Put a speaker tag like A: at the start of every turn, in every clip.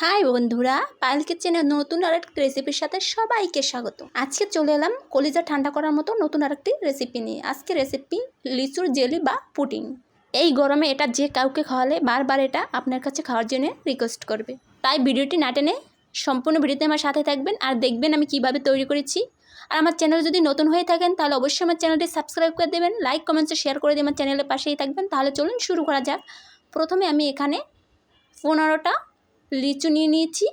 A: High বন্ধুরা পায়েল কিচেনের নতুন আরেকটি রেসিপির সাথে সবাইকে স্বাগত। আজকে চলে এলাম কলিজা ঠান্ডা করার মতো নতুন আরেকটি রেসিপি নিয়ে। আজকে রেসিপি লিচুর জেলি বা পুটিং এই গরমে এটা যে কাউকে খাওয়ালে বারবার এটা আপনার কাছে খাওয়ার জন্য রিকোয়েস্ট করবে। তাই ভিডিওটি না টেনে সম্পূর্ণ ভিডিওতে আমার সাথে থাকবেন আর দেখবেন আমি কীভাবে তৈরি করেছি। আর আমার চ্যানেল যদি নতুন হয়ে থাকেন, তাহলে অবশ্যই আমার চ্যানেলটি সাবস্ক্রাইব করে দেবেন লাইক কমেন্টসে শেয়ার করে দিয়ে আমার চ্যানেলের পাশেই থাকবেন। তাহলে চলুন শুরু করা যাক। প্রথমে আমি এখানে পনেরোটা লিচু নিয়ে নিয়েছি।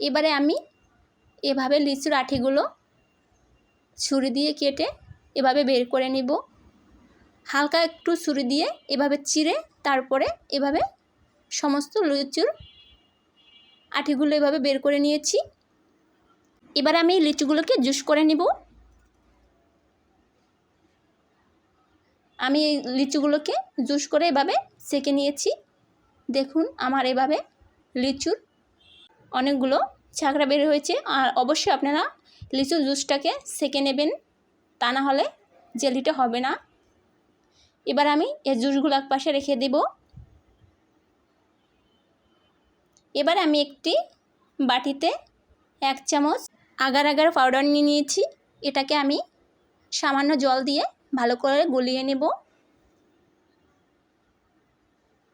A: এবারে আমি এভাবে লিচুর আঠিগুলো ছুরি দিয়ে কেটে এভাবে বের করে নিব। হালকা একটু ছুরি দিয়ে এভাবে চিড়ে তারপরে এভাবে সমস্ত লিচুর আঠিগুলো এভাবে বের করে নিয়েছি। এবার আমি লিচুগুলোকে জুস করে নিব। আমি এই লিচুগুলোকে জুস করে এভাবে সেকে নিয়েছি। দেখুন, আমার এভাবে লিচুর অনেকগুলো ছাকড়া বের হয়েছে। আর অবশ্যই আপনারা লিচু জুসটাকে সেকে নেবেন, তা না হলে জেলিটা হবে না। এবার আমি এই জুসগুলো এক পাশে রেখে দেব। এবার আমি একটি বাটিতে এক চামচ আগার আগার পাউডার নিয়ে নিয়েছি। এটাকে আমি সামান্য জল দিয়ে ভালো করে গলিয়ে নেব।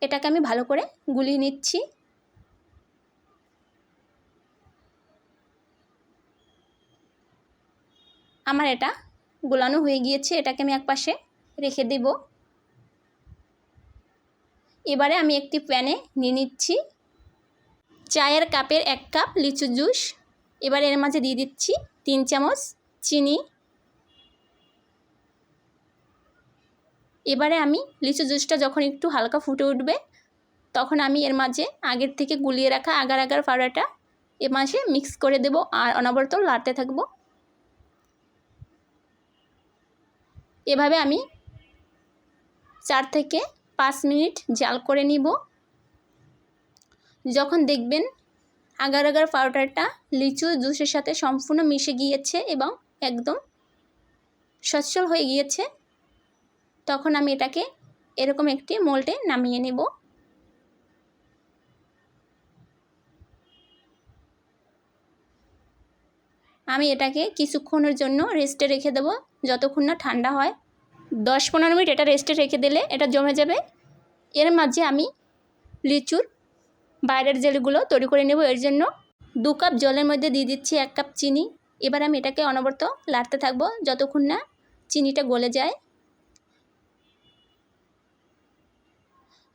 A: এটাকে আমি ভালো করে গুলিয়ে নিচ্ছি। আমার এটা গোলানো হয়ে গিয়েছে, এটাকে আমি একপাশে রেখে দেব। এবারে আমি একটি প্যানে নিয়ে নিচ্ছি। চায়ের কাপের এক কাপ লিচু জুস। এবারে এর মাঝে দিয়ে দিচ্ছি তিন চামচ চিনি। এবারে আমি লিচু জুসটা যখন একটু হালকা ফুটে উঠবে, তখন আমি এর মাঝে আগের থেকে গুলিয়ে রাখা আগার আগার পাউডারটা এ মাঝে মিক্স করে দেব আর অনবরত লাড়তে থাকব। এভাবে আমি চার থেকে পাঁচ মিনিট জাল করে নিব। যখন দেখবেন আগার আগার পাউডারটা লিচু জুসের সাথে সম্পূর্ণ মিশে গিয়েছে এবং একদম সচ্ছল হয়ে গিয়েছে তখন আমি এটাকে এরকম একটি মোল্টে নামিয়ে নেব। আমি এটাকে কিছুক্ষণের জন্য রেস্টে রেখে দেবো, যতক্ষণ না ঠান্ডা হয়। দশ পনেরো মিনিট এটা রেস্টে রেখে দিলে এটা জমে যাবে। এর মাঝে আমি লিচুর বাইরের জেলগুলো তৈরি করে নেব। এর জন্য দু কাপ জলের মধ্যে দিয়ে দিচ্ছি এক কাপ চিনি। এবার আমি এটাকে অনবরত লাড়তে থাকব, যতক্ষণ না চিনিটা গলে যায়।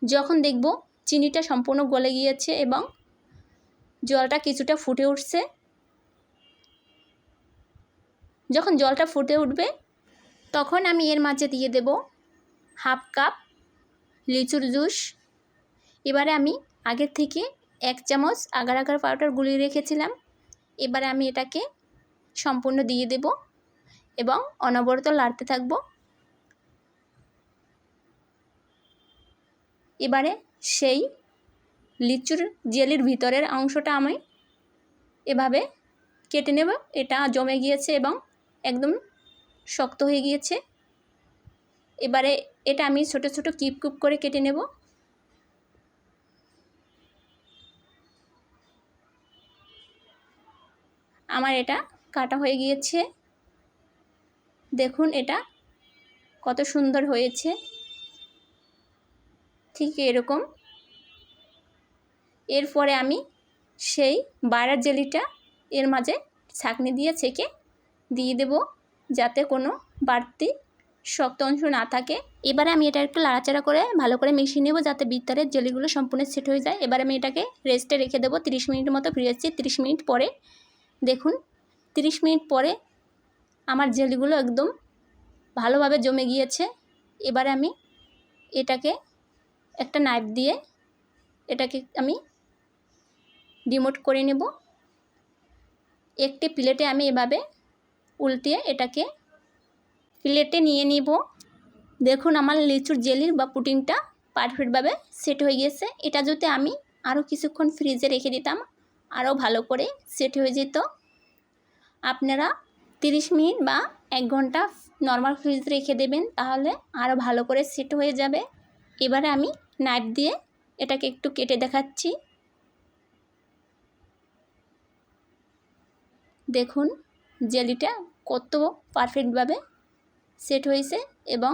A: যখন দেখব চিনিটা সম্পূর্ণ গলে গিয়েছে এবং জলটা কিছুটা ফুটে উঠছে। যখন জলটা ফুটে উঠবে, তখন আমি এর মাঝে দিয়ে দেব হাফ কাপ লিচুর জুস। এবারে আমি আগের থেকে এক চামচ আগার আগার পাউডার গুলিয়ে রেখেছিলাম। এবারে আমি এটাকে সম্পূর্ণ দিয়ে দেব এবং অনবরত লাড়তে থাকব। এবারে সেই লিচুর জেলির ভিতরের অংশটা আমি এভাবে কেটে নেব। এটা জমে গিয়েছে এবং একদম শক্ত হয়ে গিয়েছে। এবারে এটা আমি ছোট ছোট কিপ কিপ করে কেটে নেব। আমার এটা কাটা হয়ে গিয়েছে। দেখুন এটা কত সুন্দর হয়েছে। ঠিক এরকম। এরপরে আমি সেই বাইরের জেলিটা এর মাঝে ছাঁকনি দিয়ে ছেঁকে দিয়ে দেব যাতে কোনো বাড়তি শক্ত অংশ না থাকে। এবারে আমি এটা একটু লাড়াচাড়া করে ভালো করে মিশিয়ে নেব যাতে ভিতরের জেলিগুলো সম্পূর্ণ সেট হয়ে যায়। এবারে আমি এটাকে রেস্টে রেখে দেবো তিরিশ মিনিট মতো ফিরে যাচ্ছি তিরিশ মিনিট পরে দেখুন, তিরিশ মিনিট পরে আমার জেলিগুলো একদম ভালোভাবে জমে গিয়েছে। এবারে আমি এটাকে একটা নাইফ দিয়ে এটাকে আমি ডিমোট করে নেব। একটি প্লেটে আমি এভাবে উল্টিয়ে এটাকে প্লেটে নিয়ে নিব। দেখুন আমার লিচুর জেলির বা পুটিংটা পারফেক্টভাবে সেট হয়ে গিয়েছে এটা যদি আমি আরও কিছুক্ষণ ফ্রিজে রেখে দিতাম, আরও ভালো করে সেট হয়ে যেত। আপনারা তিরিশ মিনিট বা এক ঘণ্টা নর্মাল ফ্রিজ রেখে দেবেন, তাহলে আরও ভালো করে সেট হয়ে যাবে। এবারে আমি নাইফ দিয়ে এটাকে একটু কেটে দেখাচ্ছি। দেখুন, জেলিটা কত পারফেক্টভাবে সেট হয়েছে এবং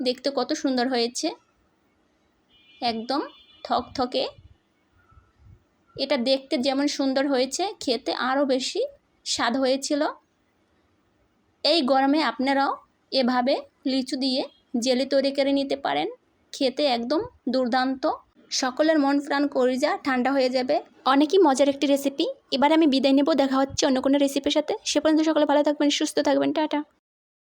A: দেখতে কত সুন্দর হয়েছে। একদম থক থকে। এটা দেখতে যেমন সুন্দর হয়েছে, খেতে আরও বেশি স্বাদ হয়েছিল। এই গরমে আপনারাও এভাবে লিচু দিয়ে জেলি তৈরি করে নিতে পারেন। খেতে একদম দুর্দান্ত। সকলের মন প্রাণ করি যা, ঠান্ডা হয়ে যাবে। অনেকই মজার একটি রেসিপি এবার আমি বিদায় নেব। দেখা হচ্ছে অন্য কোনো রেসিপির সাথে। সে পর্যন্ত সকলে ভালো থাকবেন, সুস্থ থাকবেন। টাটা।